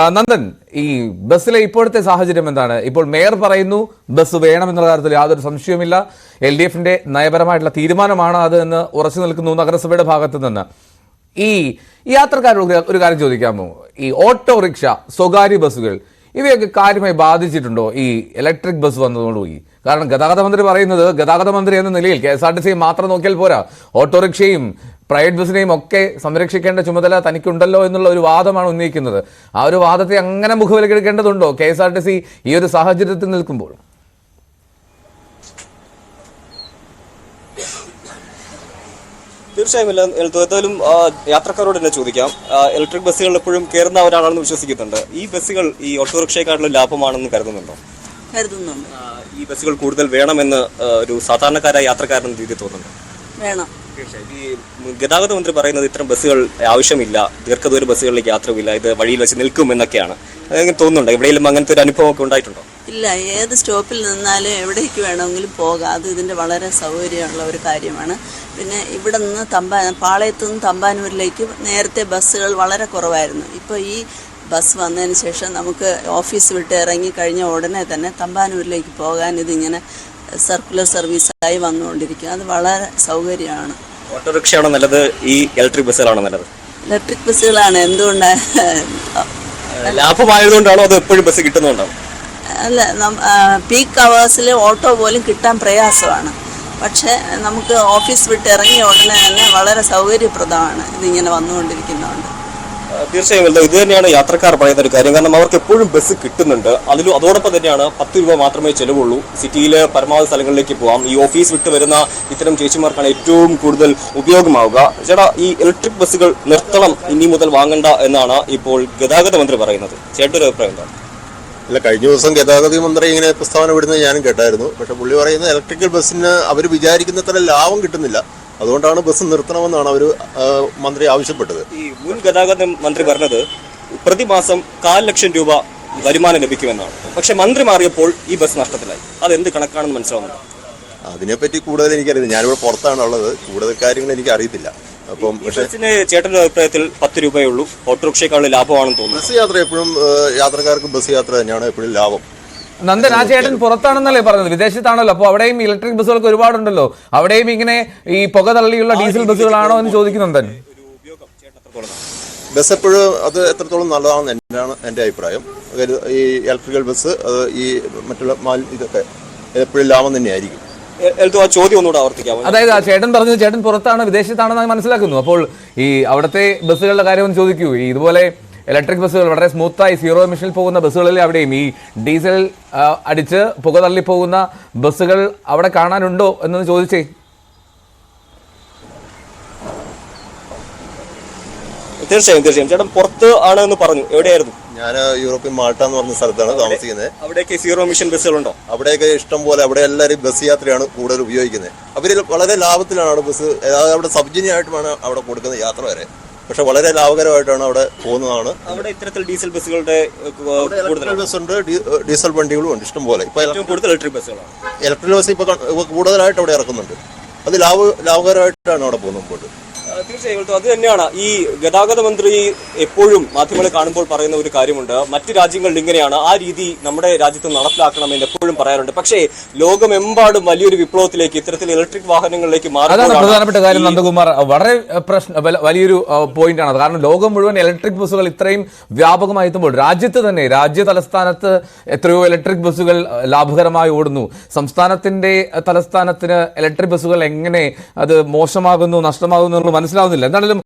നന്ദൻ ഈ ബസ്സിലെ ഇപ്പോഴത്തെ സാഹചര്യം എന്താണ്? ഇപ്പോൾ മേയർ പറയുന്നു ബസ് വേണമെന്നുള്ള കാര്യത്തിൽ യാതൊരു സംശയവുമില്ല. എൽ ഡി എഫിന്റെ നയപരമായിട്ടുള്ള തീരുമാനമാണ് അത് എന്ന് ഉറച്ചു നിൽക്കുന്നു നഗരസഭയുടെ ഭാഗത്ത് നിന്ന്. ഈ യാത്രക്കാരോട് ഒരു കാര്യം ചോദിക്കാമോ? ഈ ഓട്ടോറിക്ഷ സ്വകാര്യ ബസ്സുകൾ ഇവയൊക്കെ കാര്യമായി ബാധിച്ചിട്ടുണ്ടോ? ഈ ഇലക്ട്രിക് ബസ് വന്നതോടുകൂടി. കാരണം ഗതാഗത മന്ത്രി പറയുന്നത് ഗതാഗത മന്ത്രി എന്ന നിലയിൽ K S R T C മാത്രം നോക്കിയാൽ പോരാ. ഓട്ടോറിക്ഷയും പ്രൈവറ്റ് ബസ്സിനെയും ഒക്കെ സംരക്ഷിക്കേണ്ട ചുമതല തനിക്കുണ്ടല്ലോ എന്നുള്ള ഒരു വാദമാണ് ഉന്നയിക്കുന്നത്. ആ ഒരു വാദത്തെ അങ്ങനെ മുഖവിലക്കെടുക്കേണ്ടതുണ്ടോ? K S R T C ഈ ഒരു സാഹചര്യത്തിൽ നിൽക്കുമ്പോൾ? തീർച്ചയായും എല്ലാം എന്തായാലും യാത്രക്കാരോട് തന്നെ ചോദിക്കാം. ഇലക്ട്രിക് ബസ്സുകൾ എപ്പോഴും കയറുന്ന ഒരാളാണെന്ന് വിശ്വസിക്കുന്നുണ്ട്. ഈ ബസ്സുകൾ ഈ ഓട്ടോറിക്ഷയെക്കാളും ലാഭമാണെന്ന് കരുതുന്നുണ്ടോ? കരുതുന്നുണ്ട്. ഈ ബസ്സുകൾ കൂടുതൽ വേണമെന്ന് ഒരു സാധാരണക്കാരായ യാത്രക്കാരൻ രീതി തോന്നുന്നു വേണം. ഈ ഗതാഗത മന്ത്രി പറയുന്നത് ഇത്തരം ബസ്സുകൾ ആവശ്യമില്ല ദീർഘദൂര ബസ്സുകളിലേക്ക് യാത്രയില്ല ഇത് വഴിയിൽ വെച്ച് നിൽക്കും എന്നൊക്കെയാണ്. അതെങ്ങനെ തോന്നുന്നുണ്ടോ? എവിടെയെങ്കിലും അങ്ങനത്തെ ഒരു അനുഭവം ഒക്കെ ഉണ്ടായിട്ടുണ്ടോ? ഇല്ല ഏത് സ്റ്റോപ്പിൽ നിന്നാലും എവിടേക്ക് വേണമെങ്കിലും പോകാം. അത് ഇതിന്റെ വളരെ സൗകര്യമുള്ള ഒരു കാര്യമാണ്. പിന്നെ ഇവിടെ നിന്ന് തമ്പാ പാളയത്തു നിന്ന് തമ്പാനൂരിലേക്ക് നേരത്തെ ബസ്സുകൾ വളരെ കുറവായിരുന്നു. ഇപ്പോൾ ഈ ബസ് വന്നതിന് ശേഷം നമുക്ക് ഓഫീസ് വിട്ട് ഇറങ്ങി കഴിഞ്ഞ ഉടനെ തന്നെ തമ്പാനൂരിലേക്ക് പോകാൻ ഇതിങ്ങനെ സർക്കുലർ സർവീസായി വന്നുകൊണ്ടിരിക്കും അത് വളരെ സൗകര്യമാണ്. ഓട്ടോറിക്ഷയാണോ നല്ലത്? ഈ ഇലക്ട്രിക് ബസ്സുകളാണോ നല്ലത്? ഇലക്ട്രിക് ബസ്സുകളാണ്. എന്തുകൊണ്ടാണ് ലാഭമായതുകൊണ്ടാണോ അത് എപ്പോഴും ബസ് കിട്ടുന്നതുകൊണ്ടാണോ? അല്ല പീക്ക് അവേഴ്സിൽ ഓട്ടോ പോലും കിട്ടാൻ പ്രയാസമാണ്. പക്ഷേ നമുക്ക് ഓഫീസ് വിട്ട് ഇറങ്ങിയ ഉടനെ തന്നെ വളരെ സൗകര്യപ്രദമാണ് ഇതിങ്ങനെ വന്നുകൊണ്ടിരിക്കുന്നതുകൊണ്ട് തീർച്ചയായും ഇത് തന്നെയാണ് യാത്രക്കാർ പറയുന്ന ഒരു കാര്യം. കാരണം അവർക്ക് എപ്പോഴും ബസ് കിട്ടുന്നുണ്ട്. അതിലും അതോടൊപ്പം തന്നെയാണ് പത്ത് രൂപ മാത്രമേ ചെലവുള്ളൂ. സിറ്റിയിലെ പരമാവധി സ്ഥലങ്ങളിലേക്ക് പോകാം ഈ ഓഫീസ് വിട്ട് വരുന്ന ഇത്തരം ചേച്ചിമാർക്കാണ് ഏറ്റവും കൂടുതൽ ഉപയോഗമാവുക. ചേട്ടാ ഈ ഇലക്ട്രിക് ബസ്സുകൾ നിർത്തണം ഇനി മുതൽ വാങ്ങണ്ട എന്നാണ് ഇപ്പോൾ ഗതാഗത മന്ത്രി പറയുന്നത്. ചേട്ടൊരു അഭിപ്രായം എന്താണ്? അല്ല കഴിഞ്ഞ ദിവസം ഗതാഗത മന്ത്രി ഇങ്ങനെ പ്രസ്താവന വിടുന്നത് ഞാനും കേട്ടായിരുന്നു. പക്ഷെ പുള്ളി പറയുന്ന ഇലക്ട്രിക്കൽ ബസ്സിന് അവർ വിചാരിക്കുന്നത്ര ലാഭം കിട്ടുന്നില്ല. അതുകൊണ്ടാണ് ബസ് നിർത്തണമെന്നാണ് അവർ മന്ത്രി ആവശ്യപ്പെട്ടത്. ഈ മുൻ ഗതാഗത മന്ത്രി പറഞ്ഞത് പ്രതിമാസം കാൽ ലക്ഷം രൂപ വരുമാനം ലഭിക്കുമെന്നാണ്. പക്ഷെ മന്ത്രി മാറിയപ്പോൾ ഈ ബസ് നഷ്ടത്തിലായി. അത് എന്ത് കണക്കാണെന്ന് മനസ്സിലാവുന്നുണ്ട്? അതിനെപ്പറ്റി കൂടുതൽ എനിക്കറിയില്ല. ഞാനിവിടെ പുറത്താണ് ഉള്ളത് കൂടുതൽ കാര്യങ്ങൾ എനിക്ക് അറിയത്തില്ല അപ്പം പക്ഷേ ബസ്സിന് ചേട്ടന്റെ അഭിപ്രായത്തിൽ പത്ത് രൂപയേ ഉള്ളൂ. ഓട്ടോറിക്ഷയെക്കാളും ലാഭമാണെന്ന് തോന്നുന്നു. ബസ് യാത്ര എപ്പോഴും യാത്രക്കാർക്ക് ബസ് യാത്ര തന്നെയാണ് എപ്പോഴും ലാഭം. നന്ദൻ ആ ചേട്ടൻ പുറത്താണെന്നല്ലേ പറഞ്ഞത്? വിദേശത്താണല്ലോ. അപ്പോൾ അവിടെയും ഇലക്ട്രിക് ബസ്സുകൾക്ക് ഒരുപാടുണ്ടല്ലോ. അവിടെയും ഇങ്ങനെ ഈ പുക തള്ളിയുള്ള ഡീസൽ ബസ്സുകളാണോ എന്ന് ചോദിക്കുന്നു നന്ദൻ. ബസ് എപ്പോഴും അത് എത്രത്തോളം നല്ലതാണെന്ന് എന്നാണ് എന്റെ അഭിപ്രായം. അതായത് ഈ ഇലക്ട്രിക്കൽ ബസ് അത് ഈ മറ്റുള്ള മാൽ ഇതൊക്കെ എപ്പോഴും ലാഭം തന്നെയായിരിക്കും. ആ ചോദ്യം ഒന്നുകൂടെ ആവർത്തിക്കാം അതായത് ആ ചേട്ടൻ പറഞ്ഞത് ചേട്ടൻ പുറത്താണ് വിദേശത്താണെന്ന് മനസ്സിലാക്കുന്നു. അപ്പോൾ ഈ അവിടുത്തെ ബസ്സുകളുടെ കാര്യം ഒന്ന് ചോദിക്കൂ. ഈ ഇതുപോലെ ഇലക്ട്രിക് ബസ്സുകൾ വളരെ സ്മൂത്തായി സീറോ എമിഷനിൽ പോകുന്ന ബസ്സുകളിൽ അവിടെയും ഈ ഡീസൽ അടിച്ച് പുക തള്ളി പോകുന്ന ബസ്സുകൾ അവിടെ കാണാനുണ്ടോ എന്നൊന്ന് ചോദിച്ചേ. തീർച്ചയായും തീർച്ചയായും. ചേട്ടൻ പുറത്ത് ആണ് എന്ന് പറഞ്ഞു. എവിടെയായിരുന്നു? ഞാൻ യൂറോപ്യൻ മാൾട്ട എന്ന് പറഞ്ഞ സ്ഥലത്താണ് താമസിക്കുന്നത്. അവിടെയൊക്കെ സീറോ മിഷൻ ബസ്സുകളുണ്ടോ? അവിടെയൊക്കെ ഇഷ്ടം പോലെ അവിടെ എല്ലാവരും ബസ് യാത്രയാണ് കൂടുതൽ ഉപയോഗിക്കുന്നത്. അവർ വളരെ ലാഭത്തിലാണ് അവിടെ ബസ് അതായത് അവിടെ സബ്ജിനിയായിട്ടുമാണ് അവിടെ കൊടുക്കുന്നത് യാത്ര വരെ. പക്ഷെ വളരെ ലാഭകരമായിട്ടാണ് അവിടെ പോകുന്നതാണ്. അവിടെ ഇത്തരത്തിൽ ഡീസൽ ബസ്സുകളുടെ കൂടുതൽ ബസ് ഉണ്ട് ഡീസൽ വണ്ടികളും ഉണ്ട് ഇഷ്ടം പോലെ. ഇപ്പൊ കൂടുതൽ ഇലക്ട്രിക് ബസ്സുകളാണ് ഇലക്ട്രിക് ബസ് ഇപ്പൊ കൂടുതലായിട്ട് അവിടെ ഇറക്കുന്നുണ്ട്. അത് ലാഭ ലാഭകരമായിട്ടാണ് അവിടെ പോകുന്നത് മുമ്പോട്ട്. തീർച്ചയായും അത് തന്നെയാണ്. ഈ ഗതാഗത മന്ത്രി എപ്പോഴും മാധ്യമങ്ങളെ കാണുമ്പോൾ പറയുന്ന ഒരു കാര്യമുണ്ട്. മറ്റ് രാജ്യങ്ങളിൽ ഇങ്ങനെയാണ്. ആ രീതി നമ്മുടെ രാജ്യത്ത് നടപ്പിലാക്കണമെന്ന് എപ്പോഴും പറയാറുണ്ട്. പക്ഷേ ലോകമെമ്പാടും വലിയൊരു വിപ്ലവത്തിലേക്ക് ഇത്തരത്തിൽ ഇലക്ട്രിക് വാഹനങ്ങളിലേക്ക് അതാണ് പ്രധാനപ്പെട്ട കാര്യം നന്ദകുമാർ. വളരെ പ്രശ്ന വലിയൊരു പോയിന്റ് ആണ്. കാരണം ലോകം മുഴുവൻ ഇലക്ട്രിക് ബസ്സുകൾ ഇത്രയും വ്യാപകമായി എത്തുമ്പോൾ രാജ്യത്ത് തന്നെ രാജ്യ തലസ്ഥാനത്ത് എത്രയോ ഇലക്ട്രിക് ബസ്സുകൾ ലാഭകരമായി ഓടുന്നു. സംസ്ഥാനത്തിന്റെ തലസ്ഥാനത്തിന് ഇലക്ട്രിക് ബസ്സുകൾ എങ്ങനെ അത് മോശമാകുന്നു നഷ്ടമാകുന്നു എന്നുള്ളത് മനസ്സിലാവുന്നില്ല. എന്താണെങ്കിലും